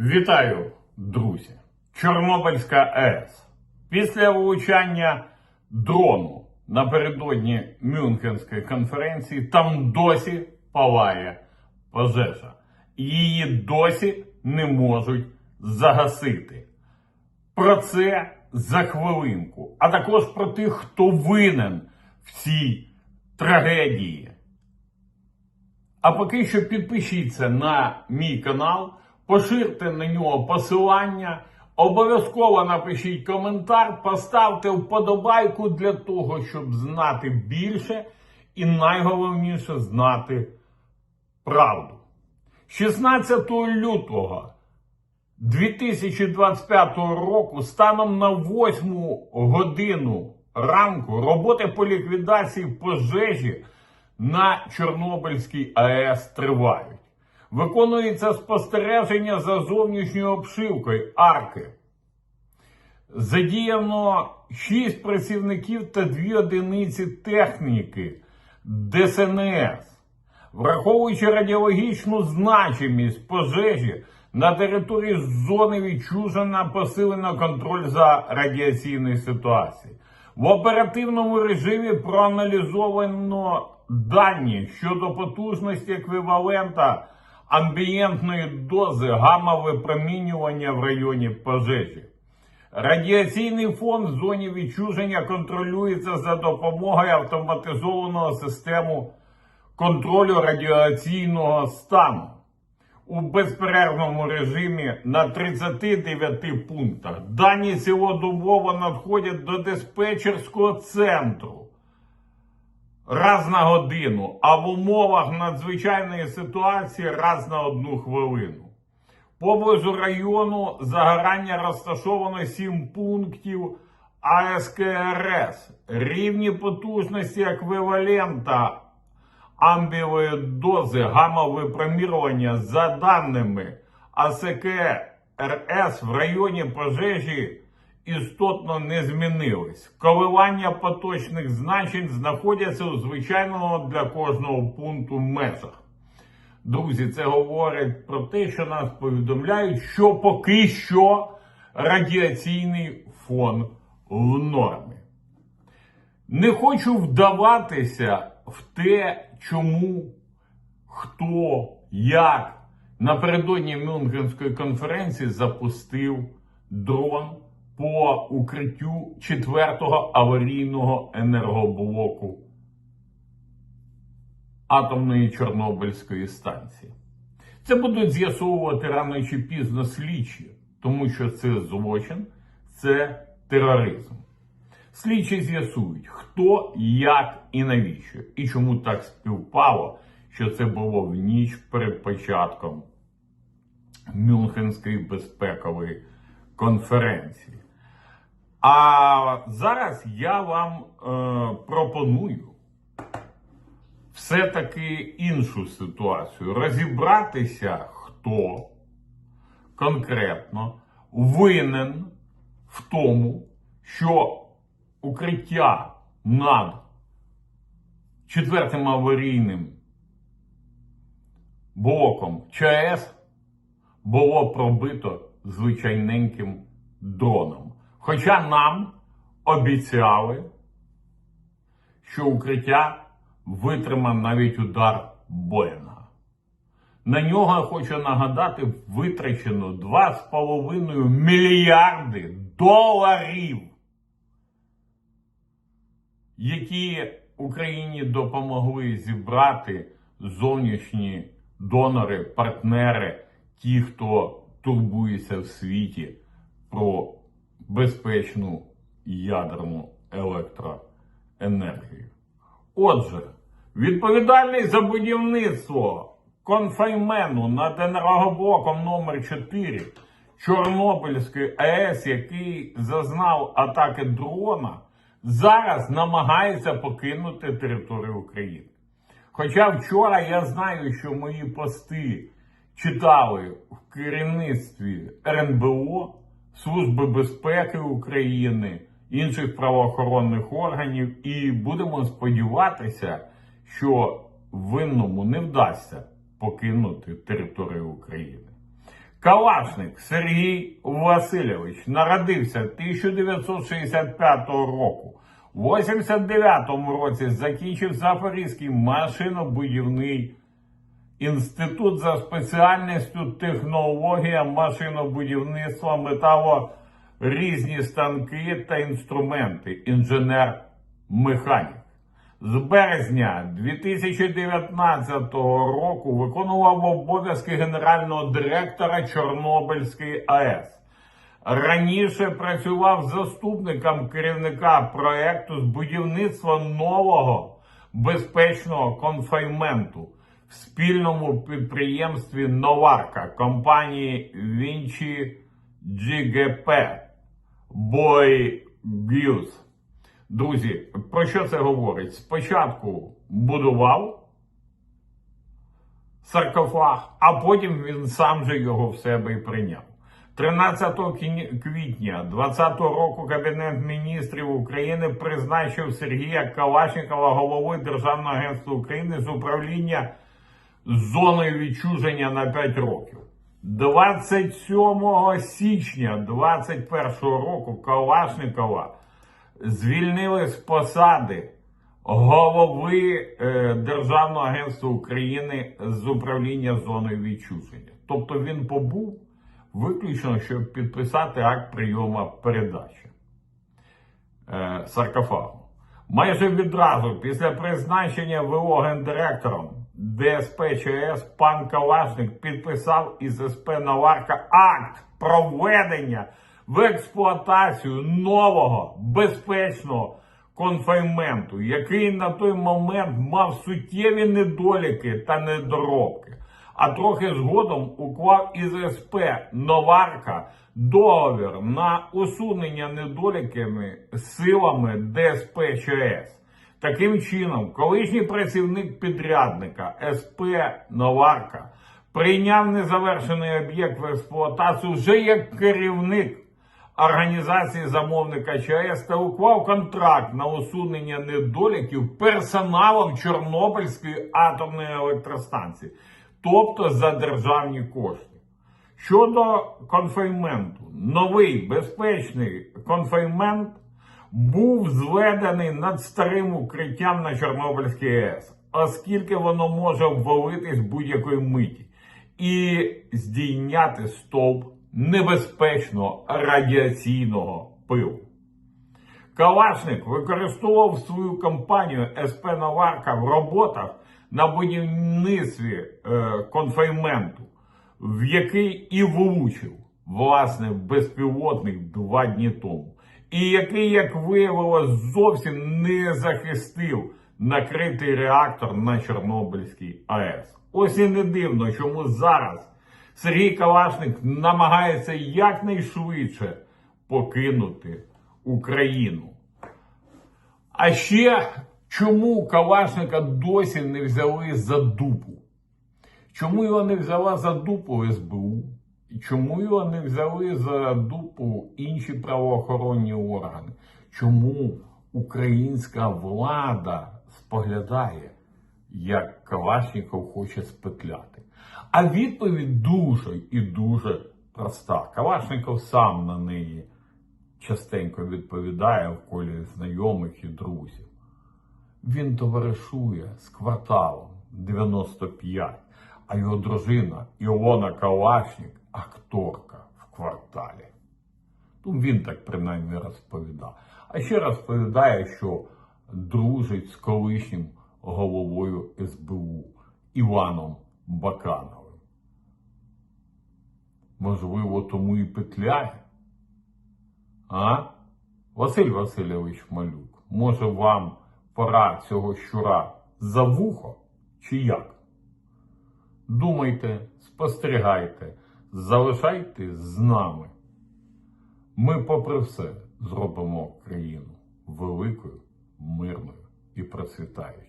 Вітаю, друзі! Чорнобильська АЕС. Після влучання дрону напередодні Мюнхенської конференції там досі палає пожежа. Її досі не можуть загасити. Про це за хвилинку, а також про тих, хто винен в цій трагедії. А поки що підпишіться на мій канал, поширте на нього посилання, обов'язково напишіть коментар, поставте вподобайку для того, щоб знати більше і найголовніше знати правду. 16 лютого 2025 року станом на 8 годину ранку роботи по ліквідації пожежі на Чорнобильській АЕС тривають. Виконується спостереження за зовнішньою обшивкою арки. Задіяно 6 працівників та 2 одиниці техніки ДСНС. Враховуючи радіологічну значимість пожежі, на території зони відчужена посилено контроль за радіаційною ситуацією. В оперативному режимі проаналізовано дані щодо потужності еквівалента амбієнтної дози гамма-випромінювання в районі пожежі. Радіаційний фон в зоні відчуження контролюється за допомогою автоматизованого систему контролю радіаційного стану у безперервному режимі на 39 пунктах. Дані цілодобово надходять до диспетчерського центру раз на годину, а в умовах надзвичайної ситуації раз на одну хвилину. Поблизу району загорання розташовано 7 пунктів АСКРС. Рівні потужності еквівалента амбівої дози гамма-випромірювання за даними АСКРС в районі пожежі істотно не змінились. Коливання поточних значень знаходяться у звичайного для кожного пункту межах. Друзі, це говорить про те, що нас повідомляють, що поки що радіаційний фон в нормі. Не хочу вдаватися в те, чому, хто, як напередодні Мюнхенської конференції запустив дрон по укриттю четвертого аварійного енергоблоку атомної Чорнобильської станції. Це будуть з'ясовувати рано чи пізно слідчі, тому що це злочин, це тероризм. Слідчі з'ясують, хто, як і навіщо, і чому так співпало, що це було в ніч перед початком Мюнхенської безпекової конференції. А зараз я вам е, пропоную все-таки іншу ситуацію. Розібратися, хто конкретно винен в тому, що укриття над четвертим аварійним блоком ЧАЕС було пробито звичайненьким дроном. Хоча нам обіцяли, що укриття витримав навіть удар Боїнга. На нього, хочу нагадати, витрачено 2,5 мільярди доларів, які Україні допомогли зібрати зовнішні донори, партнери, ті, хто турбується в світі про безпечну ядерну електроенергію. Отже, відповідальний за будівництво конфаймену над енергоблоком номер 4 Чорнобильської АЕС, який зазнав атаки дрона, зараз намагається покинути територію України. Хоча вчора я знаю, що мої пости читали в керівництві РНБО, Служби безпеки України, інших правоохоронних органів, і будемо сподіватися, що винному не вдасться покинути територію України. Калашник Сергій Васильович народився 1965 року. В 89-му році закінчив Запорізький машинобудівний інститут за спеціальністю технологія машинобудівництва метало різні станки та інструменти. Інженер-механік. З березня 2019 року виконував обов'язки генерального директора Чорнобильської АЕС. Раніше працював заступником керівника проекту з будівництва нового безпечного конфайменту в спільному підприємстві Новарка компанії Вінчі GGP Бойгюз. Друзі, про що це говорить? Спочатку будував саркофаг, а потім він сам же його в себе і прийняв. 13 квітня 2020 року Кабінет міністрів України призначив Сергія Калашникова головою Державного агентства України з управління зоною відчуження на 5 років. 27 січня 2021 року Калашникова звільнили з посади голови е, Державного агентства України з управління зоною відчуження. Тобто він побув виключно, щоб підписати акт прийому передачі е, саркофагу. Майже відразу після призначення ВО гендиректором ДСП ЧС пан Калашник підписав із СП Наварка акт про введення в експлуатацію нового безпечного конфайменту, який на той момент мав суттєві недоліки та недоробки. А трохи згодом уклав із СП Новарка договір на усунення недоліками силами ДСП ЧС. Таким чином, колишній працівник підрядника СП Новарка прийняв незавершений об'єкт в експлуатацію вже як керівник організації замовника ЧАЕС та уклав контракт на усунення недоліків персоналом Чорнобильської атомної електростанції, тобто за державні кошти. Щодо конфейменту, новий безпечний конфеймент був зведений над старим укриттям на Чорнобильській АЕС, оскільки воно може обвалитись будь-якої миті і здійняти стовп небезпечного радіаційного пилу. Калашник використовував свою компанію СП Наварка в роботах на будівництві е, конфейменту, в який і влучив власне безпілотник два дні тому, і який, як виявилось, зовсім не захистив накритий реактор на Чорнобильській АЕС. Ось і не дивно, чому зараз Сергій Калашник намагається якнайшвидше покинути Україну. А ще чому Калашника досі не взяли за дупу? Чому його не взяла за дупу СБУ? Чому його не взяли за дупу інші правоохоронні органи? Чому українська влада споглядає, як Калашніков хоче спетляти? А відповідь дуже і дуже проста. Калашников сам на неї частенько відповідає в колі знайомих і друзів. Він товаришує з кварталом 95, а його дружина Іона Калашник акторка в кварталі. Ну, він так принаймні розповідав. А ще розповідає, що дружить з колишнім головою СБУ Іваном Бакановим. Можливо, тому і петляє. А? Василь Васильович Малюк, може вам пора цього щура за вухо чи як? Думайте, спостерігайте, залишайтесь з нами. Ми, попри все, зробимо країну великою, мирною і процвітаючою.